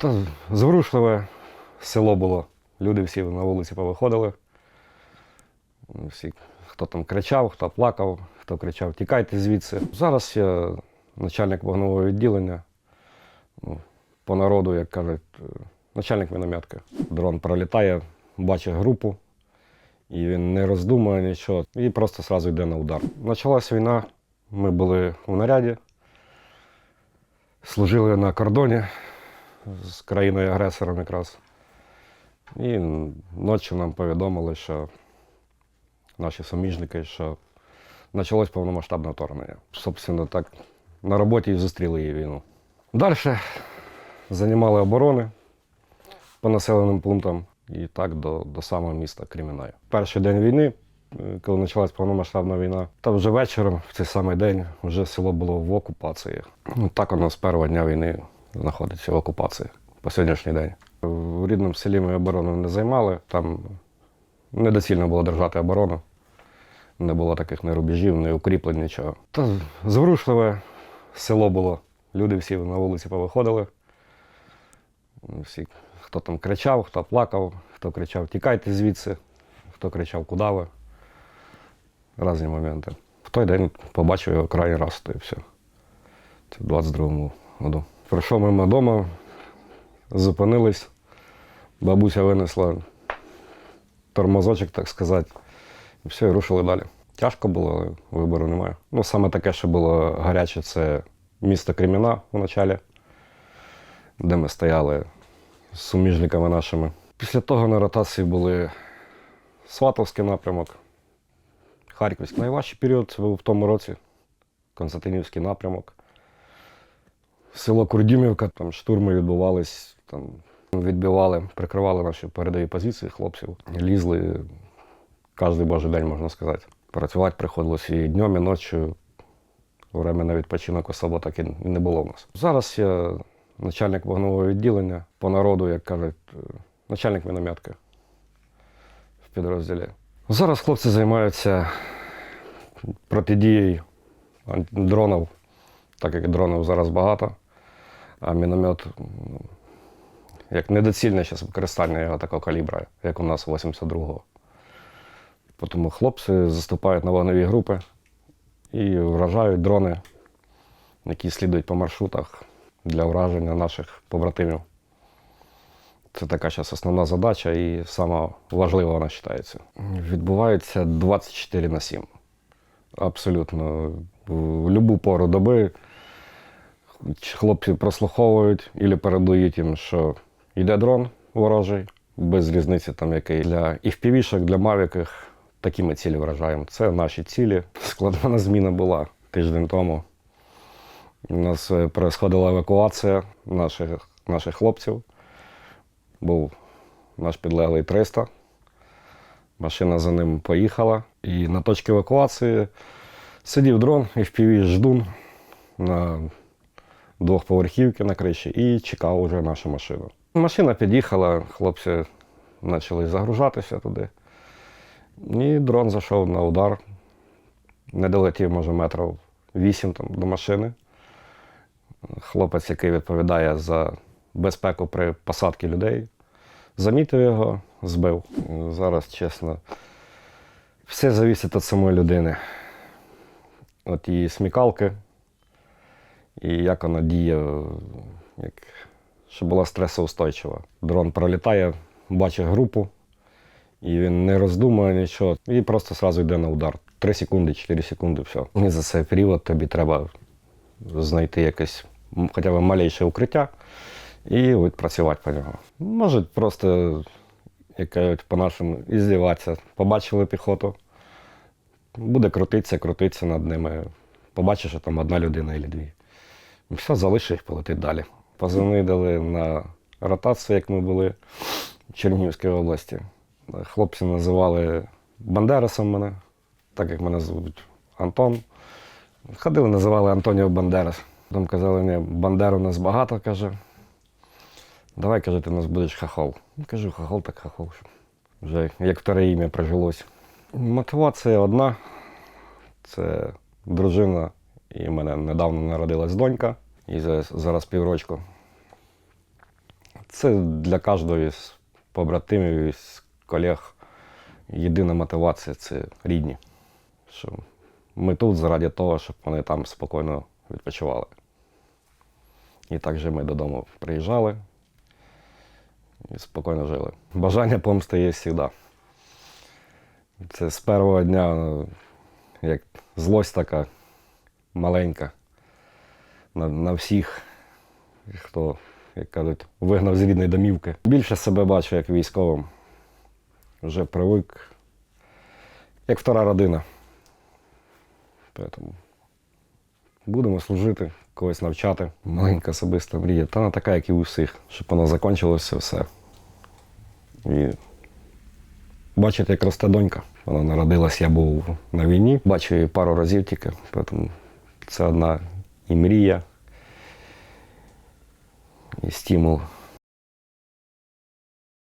Та зворушливе село було. Люди всі на вулиці повиходили. Всі, хто там кричав, хто плакав, хто кричав, тікайте звідси. Зараз я начальник вогневого відділення. Ну, по народу, як кажуть, е, начальник мінометки. Дрон пролітає, бачить групу, і він не роздумує нічого, і просто одразу йде на удар. Почалась війна, ми були в наряді, служили на кордоні з країною-агресором якраз. І ночі нам повідомили, що наші суміжники, що почалось повномасштабне вторгнення. Собственно, так на роботі і зустріли її війну. Далі займали оборони по населеним пунктам і так до, до самого міста Кремінаю. Перший день війни, е, коли почалась повномасштабна війна, та вже вечором, в цей самий день, вже село було в окупації. Ну, так воно з першого дня війни знаходиться в окупації по сьогоднішній день. В рідному селі ми оборону не займали, там недоцільно було держати оборону. Не було таких ні рубежів, ні укріплень, нічого. Та зворушливе село було. Люди всі на вулиці повиходили. Всі, хто там кричав, хто плакав, хто кричав Тікайте звідси, хто кричав, куди ви. Різні моменти. В той день побачив його крайній раз, то і все. Це в 22-му году. Прийшов мимо дому, зупинились. Бабуся винесла тормозочок, так сказати. І все, і рушили далі. Тяжко було, але вибору немає. Ну, саме таке, що було гаряче, це місто Креміна в началі, де ми стояли з суміжниками нашими. Після того на ротації були Сватовський напрямок, Харківський. Найважчий період був в тому році, Константинівський напрямок. Село Курдюмівка, там штурми відбувались, там відбивали, прикривали наші передові позиції хлопців. Лізли кожен божий день, можна сказати. Працювати приходилось і днем, і ночі. Время на відпочинок особо так і не було в нас. Зараз я начальник вогневого відділення по народу, як кажуть, начальник мінометки в підрозділі. Зараз хлопці займаються протидією дронів, так як дронів зараз багато, а міномет ну, як недоцільне зараз використання його такого калібра, як у нас 82-го. Тому хлопці заступають на вогневі групи і вражають дрони, які слідують по маршрутах для враження наших побратимів. Це така зараз основна задача і сама важлива вона вважається. Відбувається 24 на 7. Абсолютно. В будь-яку пору доби хлопці прослуховують і передають їм, що йде дрон ворожий, без різниці там який для і впівішок, для мавіків. Такі ми цілі вражаємо. Це наші цілі. Складна зміна була тиждень тому. У нас е, происходила евакуація наших, наших хлопців. Був наш підлеглий 300. Машина за ним поїхала. І на точці евакуації сидів дрон і впіві ждун на двохповерхівки на криші і чекав уже нашу машину. Машина під'їхала, хлопці почали загружатися туди. І дрон зайшов на удар. Не долетів, може, метрів 8 там, до машини. Хлопець, який відповідає за безпеку при посадці людей, замітив його, збив. Зараз, чесно, все залежить від самої людини. От її смікалки, і як вона діє, як, щоб була стресоустойчива. Дрон пролітає, бачить групу, і він не роздумує нічого, і просто одразу йде на удар. 3 секунди, 4 секунди, все. І за цей період тобі треба знайти якесь хоча б малейше укриття і от працювати по нього. Може просто, як кажуть, по-нашому, іздіватися. Побачили піхоту, буде крутитися, крутитися над ними. Побачиш, що там одна людина або дві. Все, залишиш їх, полетить далі. Позивний дали на ротацію, як ми були в Чернігівській області. Хлопці називали Бандерасом мене, так як мене звуть Антон. Ходили, називали Антоніо Бандерас. Потім казали, ні, Бандер у нас багато, каже. Давай, каже, ти у нас будеш хахол. Кажу, хахол так хахол. Вже як вторе ім'я прижилось. Мотивація одна. Це дружина, і в мене недавно народилась донька, і зараз піврочку. Це для кожного з побратимів, з колег. Єдина мотивація це рідні. Що ми тут заради того, щоб вони там спокійно відпочивали. І так же ми додому приїжджали і спокійно жили. Бажання помсти є завжди. Це з першого дня, ну, як злость така маленька на, на всіх, хто, як кажуть, вигнав з рідної домівки. Більше себе бачу як військовим. Вже привик, як втора родина. Тому будемо служити, когось навчати. Маленька особиста мрія. Та вона така, як і у всіх, щоб воно закінчилося все. І бачити, як росте донька. Вона народилась, я був на війні, бачу її пару разів тільки. Тому це одна і мрія, і стимул